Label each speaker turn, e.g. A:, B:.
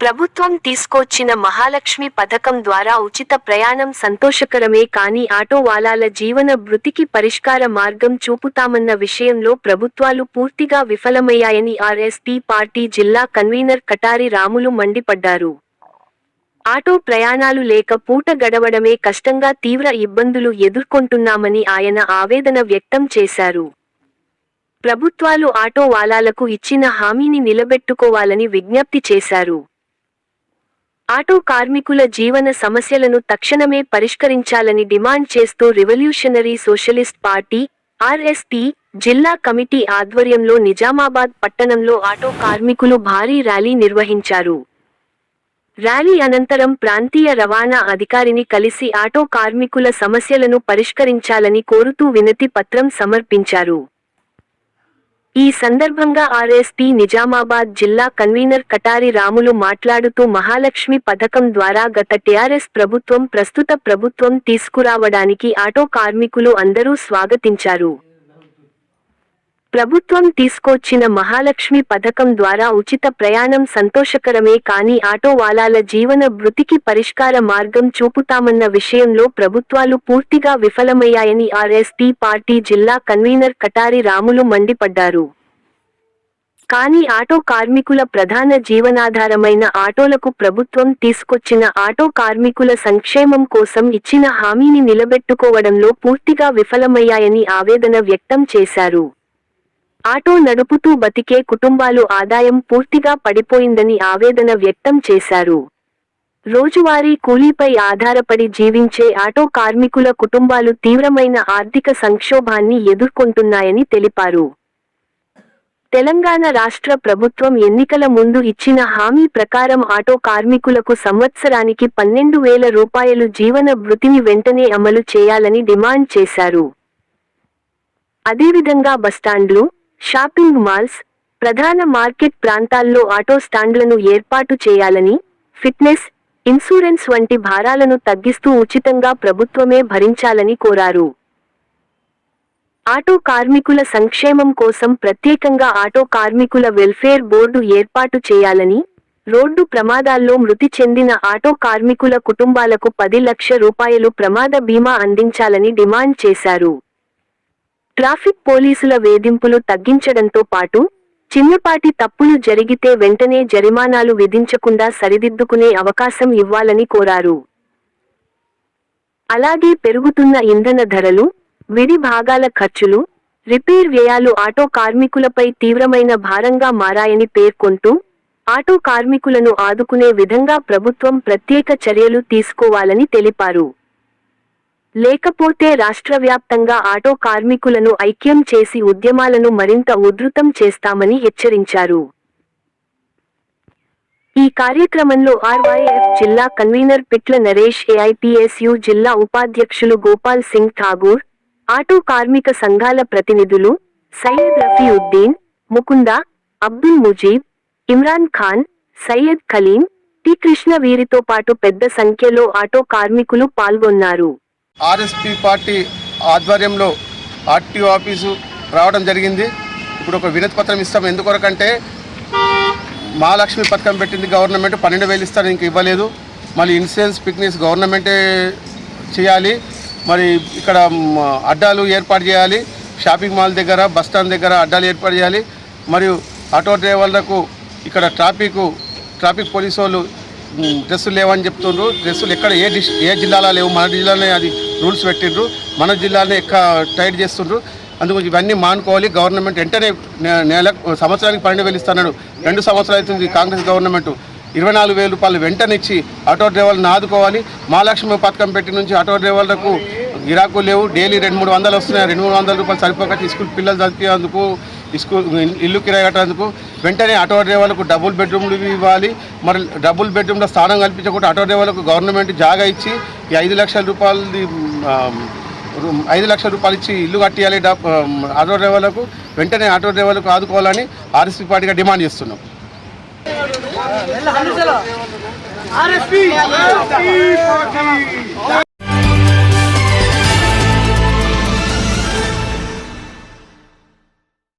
A: ప్రభుత్వం తీసుకొచ్చిన మహాలక్ష్మి పథకం ద్వారా ఉచిత ప్రయాణం సంతోషకరమే కానీ ఆటో వాలాల జీవన భృతికి పరిష్కార మార్గం చూపుతామన్న విషయంలో ప్రభుత్వాలు పూర్తిగా విఫలమయ్యాయని ఆర్ఎస్పీ పార్టీ జిల్లా కన్వీనర్ కటారి రాములు మండిపడ్డారు. ఆటో ప్రయాణాలు లేక పూట గడవడమే కష్టంగా తీవ్ర ఇబ్బందులు ఎదుర్కొంటున్నామని ఆయన ఆవేదన వ్యక్తం చేశారు. ప్రభుత్వాలు ఆటో వాలాలకు ఇచ్చిన హామీని నిలబెట్టుకోవాలని విజ్ఞప్తి చేశారు. ఆటో కార్మికుల జీవన సమస్యలను తక్షణమే పరిష్కరించాలని డిమాండ్ చేస్తూ రివల్యూషనరీ సోషలిస్ట్ పార్టీ ఆర్ఎస్టీ జిల్లా కమిటీ ఆధ్వర్యంలో నిజామాబాద్ పట్టణంలో ఆటో కార్మికులు భారీ ర్యాలీ నిర్వహించారు. ర్యాలీ అనంతరం ప్రాంతీయ రవాణా అధికారిని కలిసి ఆటో కార్మికుల సమస్యలను పరిష్కరించాలని కోరుతూ వినతి పత్రం సమర్పించారు. ఈ సందర్భంగా ఆర్ఎస్పీ నిజామాబాద్ జిల్లా కన్వీనర్ కటారి రాములు మాట్లాడుతూ మహాలక్ష్మి పథకం ద్వారా గత టీఆర్ఎస్ ప్రభుత్వం ప్రస్తుత ప్రభుత్వం తీసుకురావడానికి ఆటో కార్మికులు అందరూ స్వాగతించారు. ప్రభుత్వం తీసుకొచ్చిన మహాలక్ష్మి పథకం ద్వారా ఉచిత ప్రయాణం సంతోషకరమే కానీ ఆటో వాలాల జీవన భృతికి పరిష్కార మార్గం చూపుతామన్న విషయంలో ప్రభుత్వాలు పూర్తిగా విఫలమయ్యాయని ఆర్ఎస్పీ పార్టీ జిల్లా కన్వీనర్ కటారి రాములు మండిపడ్డారు. కానీ ఆటో కార్మికుల ప్రధాన జీవనాధారమైన ఆటోలకు ప్రభుత్వం తీసుకొచ్చిన ఆటో కార్మికుల సంక్షేమం కోసం ఇచ్చిన హామీని నిలబెట్టుకోవడంలో పూర్తిగా విఫలమయ్యాయని ఆవేదన వ్యక్తం చేశారు. ఆటో నడుపుతూ బతికే కుటుంబాలు ఆదాయం పూర్తిగా పడిపోయిందని ఆవేదన వ్యక్తం చేశారు. రోజువారీ కూలీపై ఆధారపడి జీవించే ఆటో కార్మికుల కుటుంబాలు తీవ్రమైన ఆర్థిక సంక్షోభాన్ని ఎదుర్కొంటున్నాయని తెలిపారు. తెలంగాణ రాష్ట్ర ప్రభుత్వం ఎన్నికల ముందు ఇచ్చిన హామీ ప్రకారం ఆటో కార్మికులకు సంవత్సరానికి పన్నెండు వేల రూపాయలు జీవన వృత్తిని వెంటనే అమలు చేయాలని డిమాండ్ చేశారు. అదేవిధంగా బస్టాండ్లు షాపింగ్ మాల్స్ ప్రధాన మార్కెట్ ప్రాంతాల్లో ఆటో స్టాండ్లను ఏర్పాటు చేయాలని ఫిట్నెస్ ఇన్సూరెన్స్ వంటి భారాలను తగ్గిస్తూ ఉచితంగా ప్రభుత్వమే భరించాలని కోరారు. ఆటో కార్మికుల సంక్షేమం కోసం ప్రత్యేకంగా ఆటో కార్మికుల వెల్ఫేర్ బోర్డు ఏర్పాటు చేయాలని రోడ్డు ప్రమాదాల్లో మృతి చెందిన ఆటో కార్మికుల కుటుంబాలకు పది లక్ష రూపాయలు ప్రమాద బీమా అందించాలని డిమాండ్ చేశారు. ట్రాఫిక్ పోలీసుల వేధింపులు తగ్గించడంతో పాటు చిన్నపాటి తప్పులు జరిగితే వెంటనే జరిమానాలు విధించకుండా సరిదిద్దుకునే అవకాశం ఇవ్వాలని కోరారు. అలాగే పెరుగుతున్న ఇంధన ధరలు విడి భాగాల ఖర్చులు రిపేర్ వ్యయాలు ఆటో కార్మికులపై తీవ్రమైన భారంగా మారాయని పేర్కొంటూ ఆటో కార్మికులను ఆదుకునే విధంగా ప్రభుత్వం ప్రత్యేక చర్యలు తీసుకోవాలని తెలిపారు. లేకపోతే రాష్ట్ర వ్యాప్తంగా ఆటో కార్మికులను ఐక్యం చేసి ఉద్యమాలను మరింత ఉధృతం చేస్తామని హెచ్చరించారు. ఈ కార్యక్రమంలో ఆర్వైఎఫ్ జిల్లా కన్వీనర్ పిట్ల నరేష్ ఏఐపిఎస్యు జిల్లా ఉపాధ్యక్షులు గోపాల్ సింగ్ ఠాగూర్ ఆటో కార్మిక సంఘాల ప్రతినిధులు సయ్యద్ రఫీఉద్దీన్ ముకుంద అబ్దుల్ ముజీబ్ ఇమ్రాన్ ఖాన్ సయ్యద్ ఖలీం టి కృష్ణ వీరితో పాటు పెద్ద సంఖ్యలో ఆటో కార్మికులు పాల్గొన్నారు.
B: ఆర్ఎస్పి పార్టీ ఆధ్వర్యంలో ఆర్టీఓ ఆఫీసు రావడం జరిగింది. ఇప్పుడు ఒక వినతి పత్రం ఇస్తాం. ఎందుకొరకంటే మహాలక్ష్మి పథకం పెట్టింది గవర్నమెంట్. పన్నెండు వేలు ఇస్తారు ఇంక ఇవ్వలేదు. మళ్ళీ ఇన్సూరెన్స్ పిక్నిక్స్ గవర్నమెంటే చేయాలి. మరి ఇక్కడ అడ్డాలు ఏర్పాటు చేయాలి. షాపింగ్ మాల్ దగ్గర బస్ స్టాండ్ దగ్గర అడ్డాలు ఏర్పాటు చేయాలి. మరియు ఆటో డ్రైవర్లకు ఇక్కడ ట్రాఫిక్ ట్రాఫిక్ పోలీసు వాళ్ళు డ్రెస్సులు లేవని చెప్తుండ్రు. డ్రెస్సులు ఎక్కడ ఏ డిస్ ఏ జిల్లాలో లేవు. మన జిల్లాలోనే అది రూల్స్ పెట్టిండ్రు. మన జిల్లానే ఎక్క టైట్ చేస్తుండ్రు. అందుకు ఇవన్నీ మానుకోవాలి. గవర్నమెంట్ వెంటనే నెల సంవత్సరానికి పన్నెండు వేలు ఇస్తున్నాడు రెండు సంవత్సరాలు అవుతుంది కాంగ్రెస్ గవర్నమెంట్. ఇరవై నాలుగు వేల రూపాయలు వెంటనే ఇచ్చి ఆటో డ్రైవర్లను ఆదుకోవాలి. మహాలక్ష్మి పథకం పెట్టి నుంచి ఆటో డ్రైవర్లకు గిరాకులు లేవు. డైలీ రెండు మూడు వందలు వస్తున్నాయి. రెండు మూడు వందల రూపాయలు సరిపోక స్కూల్ పిల్లలు చదివేందుకు స్కూల్ ఇల్లు కిరాయి కట్టేందుకు వెంటనే ఆటో డ్రైవర్లకు డబుల్ బెడ్రూమ్లు ఇవ్వాలి. మరి డబుల్ బెడ్రూమ్లో స్థానం కల్పించకుండా ఆటో డ్రైవర్లకు గవర్నమెంట్ జాగా ఇచ్చి ఈ ఐదు లక్షల రూపాయలది ఐదు లక్షల రూపాయలు ఇచ్చి ఇల్లు కట్టియాలి ఆటో డ్రైవర్లకు వెంటనే ఆటో డ్రైవర్లకు ఆదుకోవాలని ఆర్ఎస్పీ పార్టీగా డిమాండ్ చేస్తున్నాం.